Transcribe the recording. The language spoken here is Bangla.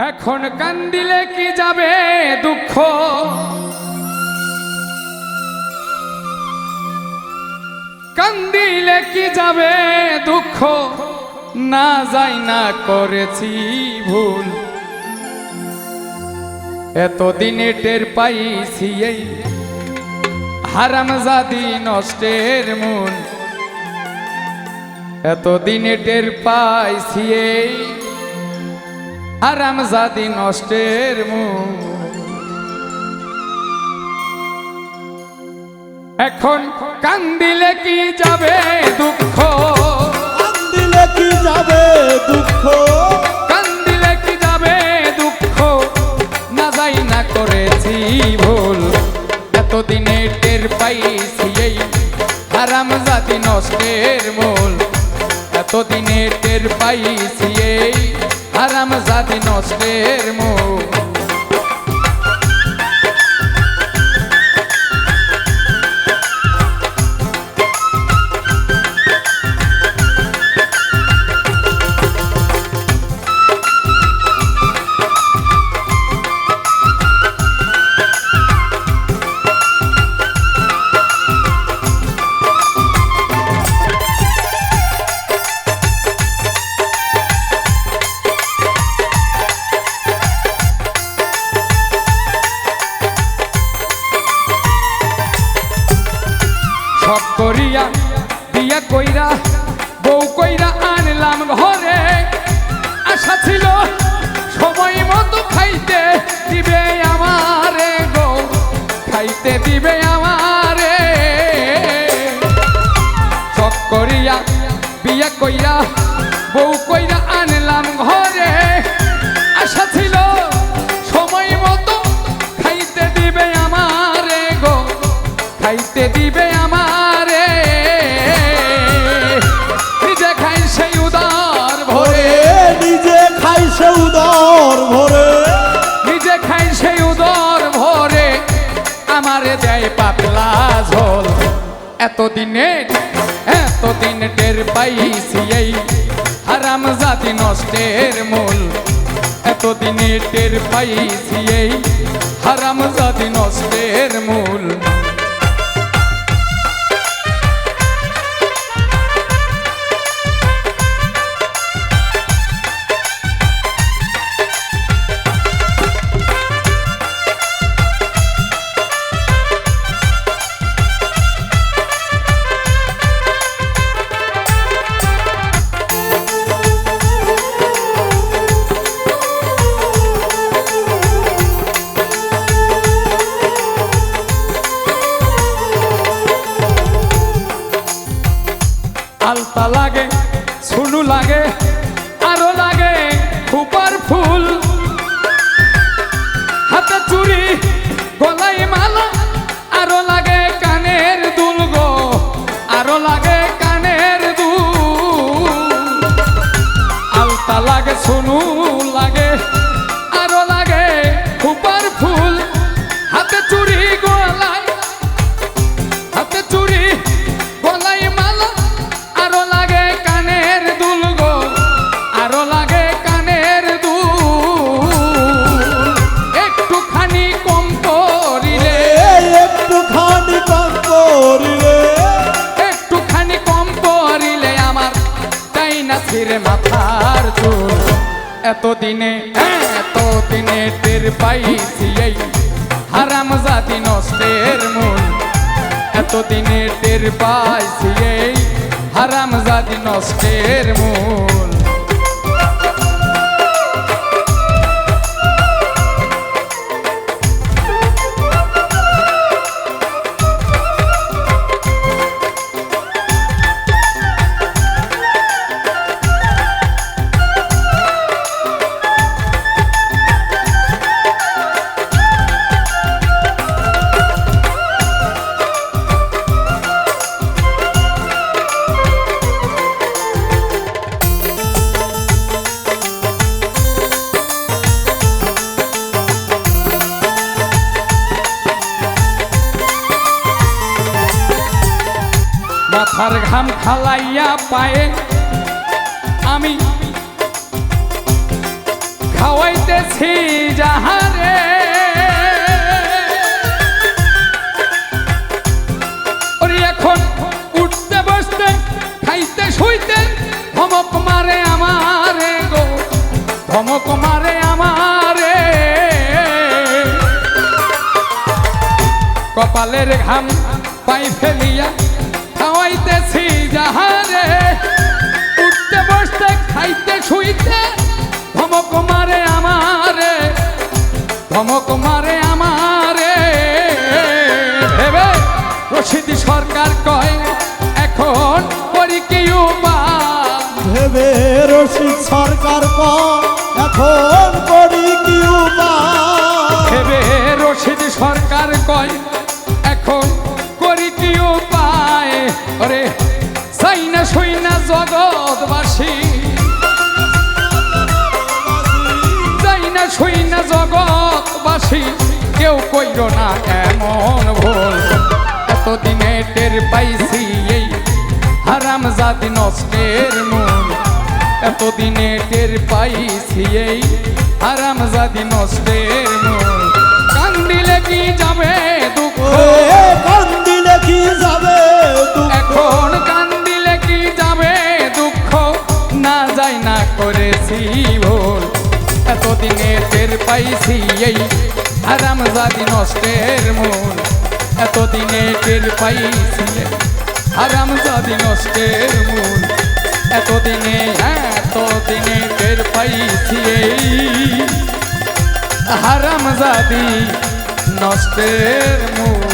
এখন কান্দিলে কি যাবে দুঃখ? কান্দিলে কি যাবে দুঃখ? না যাই না করেছি ভুল। এতদিনে টের পাইছি এই হারামজাদি নষ্টের মূল। এতদিনে টের পাইছি এই হারামজাদি নষ্টের মূল এখন কান্দিলে কি যাবে দুঃখ? দিলে কি যাবে দুঃখ? কান্দিলে কি যাবে দুঃখ? না যাই না করেছি ভুল। এতদিনে টের পাইছি এই হারাম জাতি নষ্টের মূল। এতদিনে টের পাইছি এই হারাম জাতি নষ্টের মূল কইরা, বউ কইরা আনলাম ঘরে। আশা ছিল সময় মতো খাইতে দিবে আমারে গো, খাইতে দিবে আমারে। সব করিয়া, বিয়া কইরা, বউ কইরা আনলাম ঘরে। আশা ছিল সময় মতো খাইতে দিবে আমারে গো, খাইতে দিবে আমারে এতদিনে, এতদিন টের পাইছি এই হারাম জাতি নষ্টের মূল। এতদিনে টের পাইছি এই হারাম জাতি নষ্টের মূল। লাগে শুনু লাগে। তাই মাথার চুল। এতদিনে এতদিনে টের পাইছি এই হারাম জাতি নষ্টের মূল। এতদিনে টের পাইছি এই হারাম জাতি নষ্টের মূল। মাথার ঘাম খালাইয়া পায়ে আমি খাওয়াইতেছি যাহারে। এখন উঠতে বসতে, খাইতে শুইতে ধমক মারে আমারে গো, ধমক মারে আমারে। কপালের ঘাম পাই ফেলিয়া ধমক মারে আমারে। ভেবে রশিদ সরকার কয় এখন করি কি উপায়? ভেবে রশিদ সরকার পর এখন করি কি উপায়? ভেবে রশিদ সরকার কয় এখন করি কি উপায়? ওরে চাই না সই না জগৎবাসী। যাই না জগৎবাসী কেউ কইর না এমন ভুল। এতদিনে টের পাইছি এই হারাম জাতি নষ্টের মূল। এতদিনে টের পাইছি এই হারাম জাতি নষ্টের মূল। কান্দিলে কি যাবে দুঃখ? কান্দিলে কি যাবে এখন কান্দিলে কি যাবে দুঃখ? না যাই না করেছি এতদিনে টের পাইছি এই হারাম জাদি নষ্টের মূল। এতদিনে টের পাইছি হারাম জাদি নষ্টের মূল। এতদিনে এতদিনে টের পাইছি এই হারাম জাদি নষ্টের মূল।